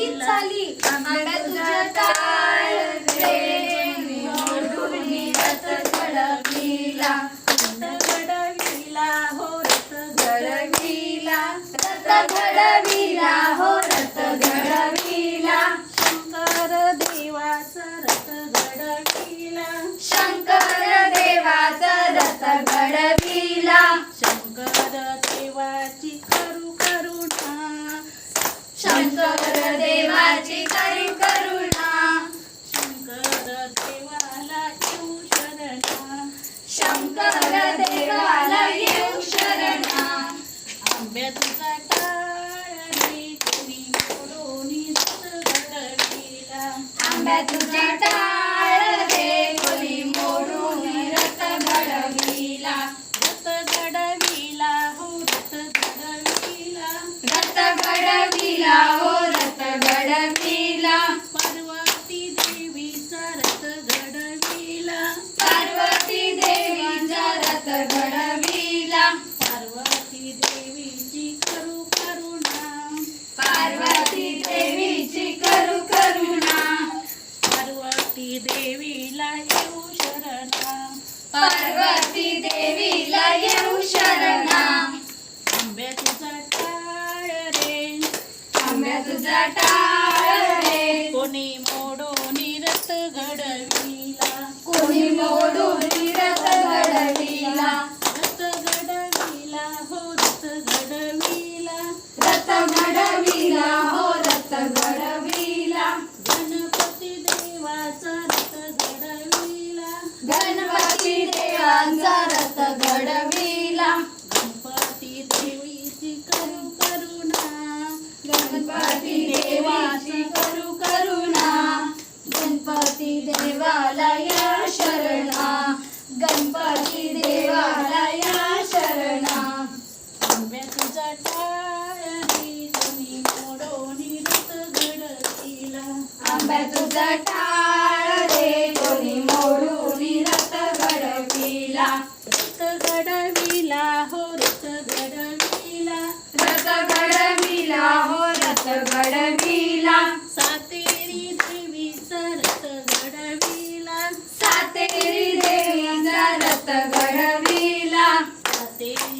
आंब्या तुझ्या टाळ रे निवडून रथ घडविला घडविला हो रथ घडविला रथ घडविला हो रथ घडविला. शंकर देवाचा रथ घडविला. शंकर देवाचा रथ घडविला. शंकर देवाची करू करुणा. शंकर देवाची करी करुणा. शंकर देवाला आंब्या कोणी आंब्या कोणी मोडून रथ घडविला. रथ घडविला हो रथ घडविला. रथ घडविला हो रथ घडविला पार्वती देवीचा रथ घडविला पार्वती देवीचा रथ घडविला पार्वती देवीची करू करुणा पार्वती देवीची करू करुणा पार्वती देवीला येऊ शरणा पार्वती देवीला येऊ शरणा आंब्या तुझा टाळ रे. आंब्या तुझा टाळ रे. कोणी मोडोनी रथ घडविला. कोणी मोडून रथ घडविला रथ घडविला हो रथ घडविला रथ घडविला हो रथ घडविला गणपती देवाचा रथ घडविला गणपती देवांचा रथ घडविला. गणपती देवीची करू करुणा. गणपती देवाची करू करुणा. गणपती देवाला या शरणा. गणपती देवाला या शरणा. आंब्या तुझा टाळ रे मोडोनी रथ घडविला. आंब्या तुझा टाळ रे कोणी मोडून रथ घडविला रथ घडविला हो रथ घडविला रथ घडविला हो रथ घडविला सातेरी देवीचा रथ घडविला सातेरी देवीचा रथ